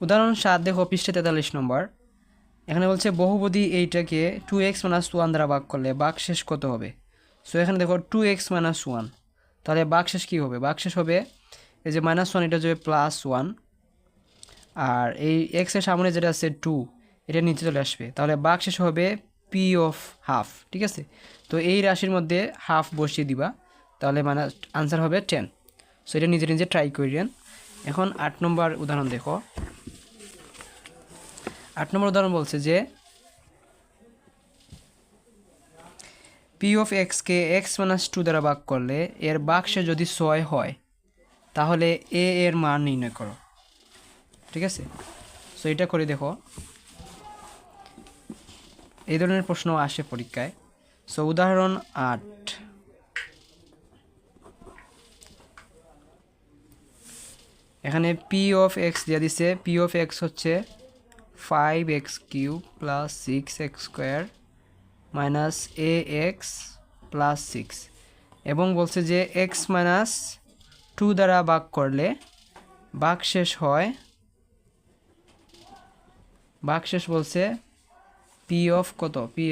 উদাহরণ সাত দেখো পৃষ্ঠে তেতাল্লিশ নম্বর। এখানে বলছে বহুপদী এইটাকে টু এক্স মাইনাস ওয়ান দ্বারা ভাগ করলে ভাগ শেষ কত হবে? সো এখানে দেখো টু এক্স মাইনাস ওয়ান তাহলে ভাগ শেষ কী হবে? ভাগ শেষ হবে এই যে মাইনাস ওয়ান এটা যাবে প্লাস ওয়ান আর এই এক্সের সামনে যেটা আছে টু এটা নিচে চলে আসবে। তাহলে ভাগ শেষ হবে পি অফ হাফ ঠিক আছে? তো এই রাশির মধ্যে হাফ বসিয়ে দিবা। তাহলে মানে আনসার হবে টেন সো এটা নিজে নিজে ট্রাই করিলেন এখন আট নম্বর উদাহরণ দেখো। আট নম্বর উদাহরণ বলছে যে পি অফ এক্সকে এক্স মাইনাস টু দ্বারা ভাগ করলে এর বাক্সে যদি ছয় হয়, তাহলে এ এর মান নির্ণয় করো। ঠিক আছে? সো এটা করে দেখো। এই ধরনের প্রশ্ন আসে পরীক্ষায়। সো উদাহরণ আট। এখানে পি অফ এক্স দিয়ে দিছে। পি অফ এক্স হচ্ছে five X cube plus six X square minus A X plus six এবং বলছে যে এক্স মাইনাস টু দ্বারা ভাগ করলে ভাগ শেষ হয়। ভাগ শেষ বলছে পি অফ কত? পি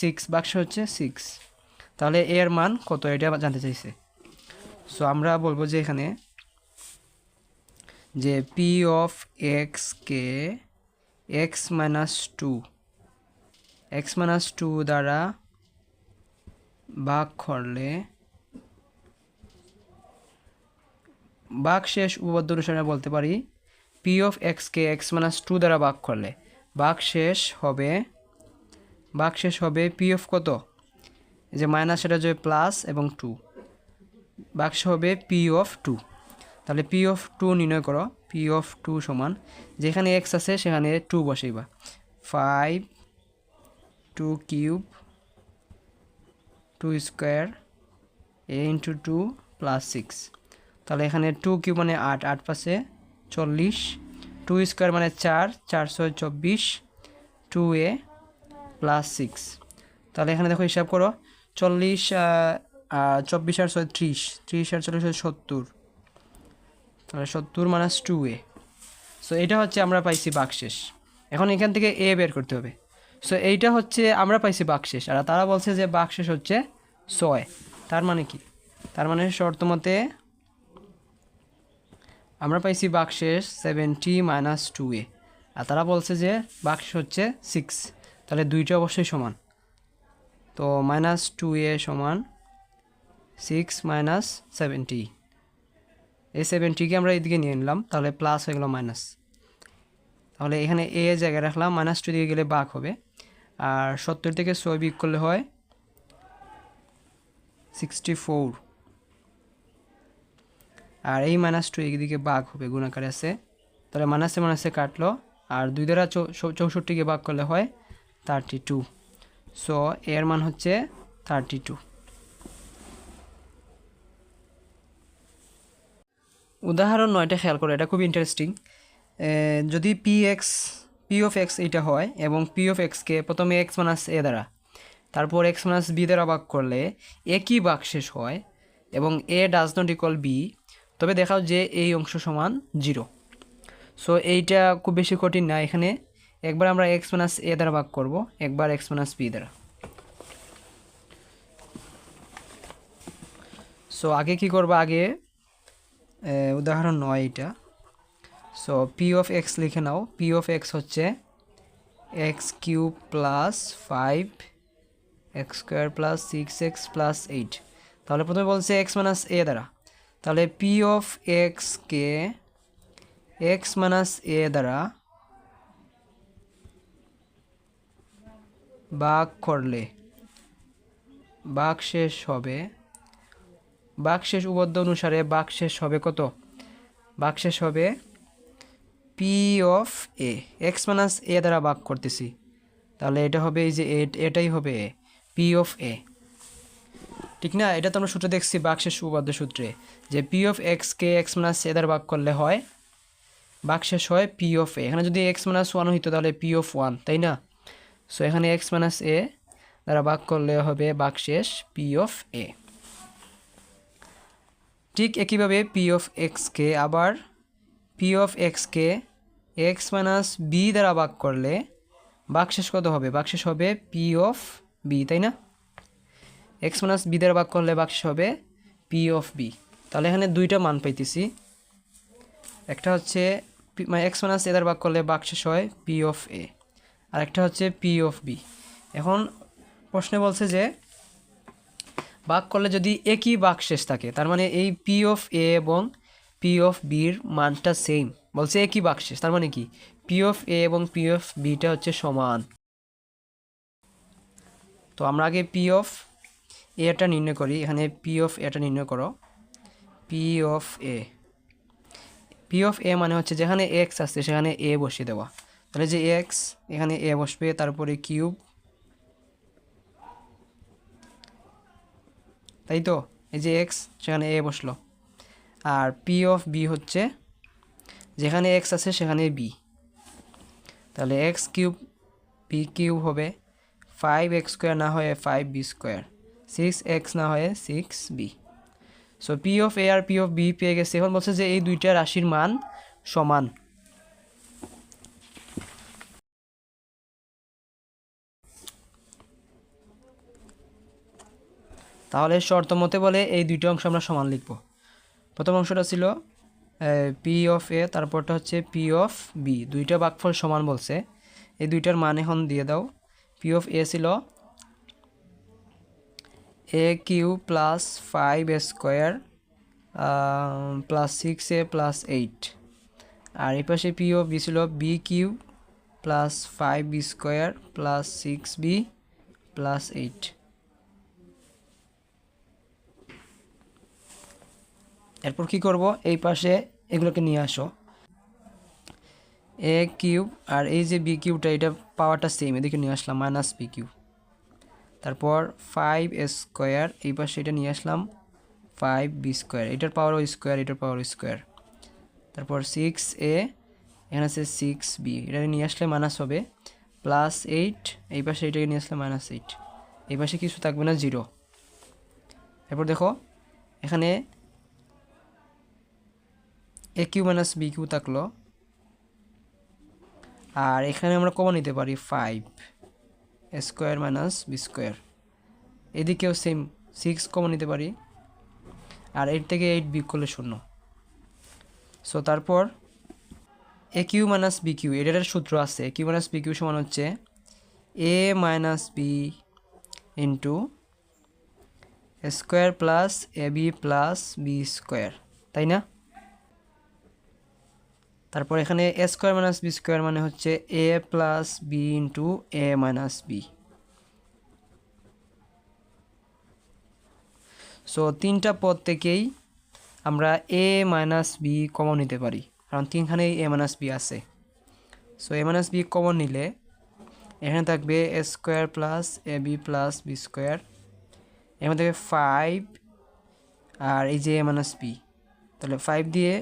সিক্স বাক্স হচ্ছে সিক্স তাহলে এর মান কত? এটা জানতে চাইছে। সো আমরা বলব যে এখানে যে P of X K X minus two X minus two দ্বারা ভাগ করলে ভাগ শেষ উপপাদ্য অনুসারে বলতে পারি পি অফ এক্সকে এক্স মাইনাস টু দ্বারা ভাগ করলে ভাগ শেষ হবে ভাগ শেষ হবে পি অফ কত? যে মাইনাস এটা যে প্লাস এবং টু বাক্স হবে পি অফ টু তাহলে পি অফ টু নির্ণয় করো। পি অফ টু সমান, যেখানে এক্স আছে সেখানে two বসাইবা। Five two cube two square A into two plus six তাহলে এখানে টু কিউব মানে আট আট পাশে চল্লিশ। টু স্কোয়ার মানে চার, চারশো চব্বিশ। টু এ প্লাস সিক্স তাহলে এখানে দেখো হিসাব করো, চল্লিশ চব্বিশ আর ছয় ত্রিশ। ত্রিশ আর চল্লিশ সত্তর। তাহলে সত্তর মাইনাস টু এ সো এটা হচ্ছে আমরা পাইছি বাকশেষ। এখন এখান থেকে এ বের করতে হবে। সো এইটা হচ্ছে আমরা পাইছি বাকশেষ। আর তারা বলছে যে বাকশেষ হচ্ছে ছয়। তার মানে কি? তার মানে শর্ত মতে আমরা পাইছি বাকশেষ সেভেন্টি মাইনাস টু এ আর তারা বলছে যে বাক্স হচ্ছে সিক্স তাহলে দুইটা অবশ্যই সমান। তো মাইনাস টু এ সমান সিক্স মাইনাস সেভেন্টি এই সেভেনটিকে আমরা এদিকে নিয়ে নিলাম, তাহলে প্লাস হয়ে গেল মাইনাস তাহলে এখানে এ জায়গায় রাখলাম মাইনাস টু দিকে গেলে বাঘ হবে। আর সত্তর থেকে ছয় বিক করলে হয় সিক্সটি ফোর আর এই মাইনাস টু এইদিকে বাঘ হবে গুণাকারে আছে। তাহলে মাইনাসে মাইনাসে কাটলো, আর দুই দ্বারা চৌষট্টিকে বাঘ করলে হয় থার্টি টু সো এর মান হচ্ছে থার্টি টু উদাহরণ নয়টা খেয়াল করো, এটা খুব ইন্টারেস্টিং যদি P X P of X এইটা হয় এবং পি অফ এক্সকে প্রথমে এক্স মাইনাস এ দ্বারা, তারপর এক্স মাইনাস বি দ্বারা ভাগ করলে একই ভাগ শেষ হয় এবং A does not equal B তবে দেখাও যে এই অংশ সমান জিরো সো এইটা খুব বেশি কঠিন না, এখানে একবার আমরা এক্স মাইনাস এ দ্বারা ভাগ করব, একবার এক্স মাইনাস বি দ্বারা। সো আগে কি করব? আগে উদাহরণ নয় এটা। সো পি অফ এক্স লিখে নাও। পি অফ এক্স হচ্ছে X cube plus five X square plus six X plus eight তাহলে প্রথমে বলছে এক্স মাইনাস এ দ্বারা। তাহলে পি অফ এক্সকে এক্স মাইনাস এ দ্বারা ভাগ করলে ভাগ শেষ হবে ভাগ শেষ উপদ্য অনুসারে বাকশেষ হবে কত? বাকশেষ হবে P of A X minus A দ্বারা ভাগ করতেছি। তাহলে এটা হবে এই যে এটাই হবে এ পি অফ এ ঠিক না? এটা তো আমরা সূত্রে দেখছি ভাগ শেষ উপপাদ্য সূত্রে, যে পি অফ এক্স কে এক্স মাইনাস এ দ্বারা ভাগ করলে হয় ভাগ শেষ হয় পি অফ এ এখানে যদি এক্স মাইনাস ওয়ান হইতো তাহলে পি অফ ওয়ান তাই না? সো এখানে এক্স মাইনাস এ দ্বারা ভাগ করলে হবে ভাগ শেষ পি অফ এ ঠিক একইভাবে পি অফ এক্সকে আবার পি অফ এক্সকে এক্স মাইনাস বি দ্বারা ভাগ করলে বাকশেষ কত হবে? বাকশেষ হবে পি অফ বি তাই না? এক্স মাইনাস বি দ্বারা ভাগ করলে বাকশেষ হবে পি অফ বি তাহলে এখানে দুইটা মান পাইতেছি। একটা হচ্ছে মানে এক্স মাইনাস এ দ্বারা ভাগ করলে বাকশেষ হয় পি অফ এ আর একটা হচ্ছে পি অফ বি এখন প্রশ্নে বলছে যে ভাগ করলে যদি একই বাকশেষ থাকে, তার মানে এই পি অফ এ এবং পি অফ বির মানটা সেম বলছে একই বাকশেষ তার মানে কি? পি অফ এ এবং পি অফ বিটা হচ্ছে সমান। তো আমরা আগে পি অফ এটা নির্ণয় করি, এখানে পি অফ এটা নির্ণয় করো। P of A P of A মানে হচ্ছে যেখানে এক্স আসছে সেখানে এ বসিয়ে দেওয়া। তাহলে যে এক্স এখানে এ বসবে, তারপরে কিউব তাই তো এই যে এক্স সেখানে এ বসল। আর পি অফ বি হচ্ছে, যেখানে এক্স আছে সেখানে বি তাহলে এক্স কিউব বি কিউব হবে ফাইভ এক্স স্কোয়ার না হয়ে five B square six X না হয়ে six B so P of A R P of B পেয়ে গেছে। এখন বলছে যে এই দুইটা রাশির মান সমান। তাহলে শর্ত মতে বলে এই দুইটা অংশ আমরা সমান লিখব। প্রথম অংশটা ছিল পি অফ এ তারপরটা হচ্ছে পি অফ বি দুইটা বাকফল সমান বলছে। এই দুইটার মানে এখন দিয়ে দাও। পি অফ এ ছিল A cube plus five square plus six A plus eight. আর এই পাশে পি অফ বি ছিল B cube plus five B square, plus six B plus eight. এরপর কি করব? এই পাশে এগুলোকে নিয়ে আসো। এ কিউব আর এই যে বি কিউবটা, এটা পাওয়ারটা সেম এদিকে নিয়ে আসলাম মাইনাস বি কিউব। তারপর ফাইভ স্কোয়ার এই পাশে এটা নিয়ে আসলাম ফাইভ বি স্কোয়ার এটার পাওয়ার স্কোয়ার এটার পাওয়ার স্কোয়ার তারপর সিক্স এ এখানে আছে সিক্স বি এটা নিয়ে আসলে মাইনাস হবে প্লাস এইট এই পাশে এটাকে নিয়ে আসলে মাইনাস এইট এই পাশে কিছু থাকবে না জিরো এরপর দেখো, এখানে A cube minus B cube থাকল। আর এখানে আমরা কমন নিতে পারি five square minus B square এদিকেও সেম সিক্স কমন নিতে পারি। আর এইট থেকে এইট বিক করলে শূন্য। সো তারপর A cube minus B cube, এটার সূত্র আছে। A cube minus B cube সমান হচ্ছে A minus B into square plus A B plus B square তাই না? তারপর এখানে A square minus B square মানে হচ্ছে A plus B into A minus B so তিনটা পদ থেকেই আমরা এ মাইনাস বি কমন নিতে পারি, কারণ তিনখানেই এ মাইনাস বি আছে। So A minus B common নিলে এখানে থাকবে A square plus A B plus B square এখানে থাকবে ফাইভ আর এই যে এ মাইনাস বি তাহলে ফাইভ দিয়ে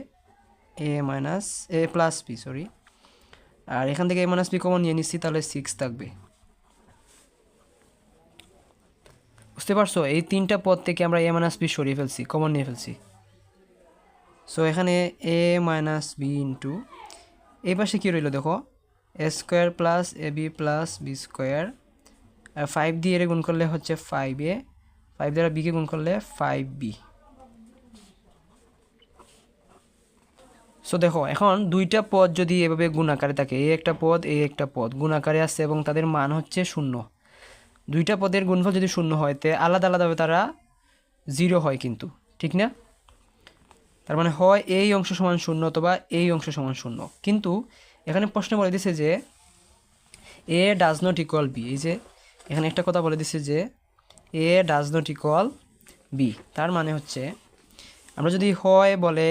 A minus A plus B sorry আর এখান থেকে এ মাইনাস বি কমন নিয়ে নিচ্ছি, তাহলে সিক্স থাকবে। বুঝতে পারছ? এই তিনটা পদ থেকে আমরা এ মাইনাস বি সরিয়ে ফেলছি কমন নিয়ে ফেলছি। সো এখানে এ মাইনাস বি ইন্টু এই পাশে কী রইল দেখো? A square plus A B plus B square R five দিয়ে এর গুণ করলে হচ্ছে ফাইভ এ ফাইভ দ্বারা বিকে গুণ করলে ফাইভ বি সো দেখো, এখন দুইটা পদ যদি এভাবে গুণাকারে থাকে এই একটা পদ এই একটা পদ, গুণাকারে আসছে এবং তাদের মান হচ্ছে শূন্য। দুইটা পদের গুণফল যদি শূন্য হয়, তে আলাদা আলাদাভাবে তারা জিরো হয় কিন্তু, ঠিক না? তার মানে হয় এই অংশ সমান শূন্য অথবা এই অংশ সমান শূন্য। কিন্তু এখানে প্রশ্ন বলে দিছে যে, A does not equal B এই যে এখানে একটা কথা বলে দিছে যে, A does not equal B তার মানে হচ্ছে, আমরা যদি হয় বলে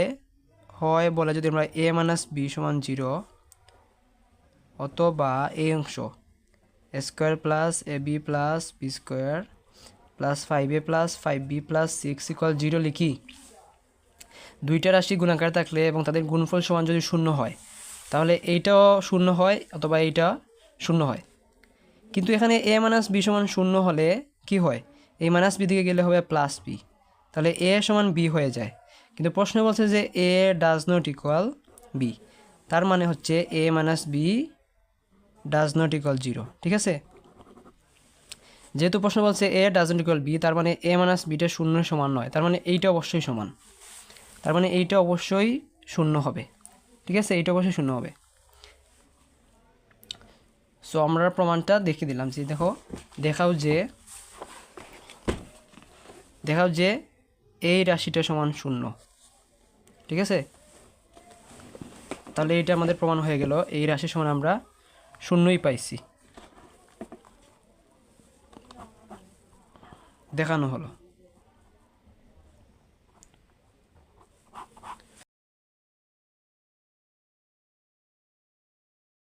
হয় বলে যদি আমরা এ মাইনাস বি সমান জিরো অথবা এই অংশ square plus A B plus B square plus five A plus five B plus six equal zero লিখি। দুইটা রাশি গুণাকার থাকলে এবং তাদের গুণফল সমান যদি শূন্য হয়, তাহলে এইটাও শূন্য হয় অথবা এইটা শূন্য হয়। কিন্তু এখানে এ মাইনাস বি সমান শূন্য হলে কি হয়? এই মাইনাস বি দিকে গেলে হবে প্লাস বি তাহলে এ সমান বি হয়ে যায়। কিন্তু প্রশ্ন বলছে যে A does not equal B তার মানে হচ্ছে A minus B does not equal zero ঠিক আছে? যেহেতু প্রশ্ন বলছে A does not equal B তার মানে এ মাইনাস বিটা শূন্যের সমান নয়। তার মানে এইটা অবশ্যই সমান। তার মানে এইটা অবশ্যই শূন্য হবে। ঠিক আছে? এইটা অবশ্যই শূন্য হবে। সো আমরা প্রমাণটা দেখিয়ে দিলাম যে দেখো, দেখাও যে দেখাও যে এই রাশিটা সমান শূন্য। ঠিক আছে? তাহলে এইটা আমাদের প্রমাণ হয়ে গেল। এই রাশির সমান আমরা শূন্যই পাইছি। দেখানো হলো।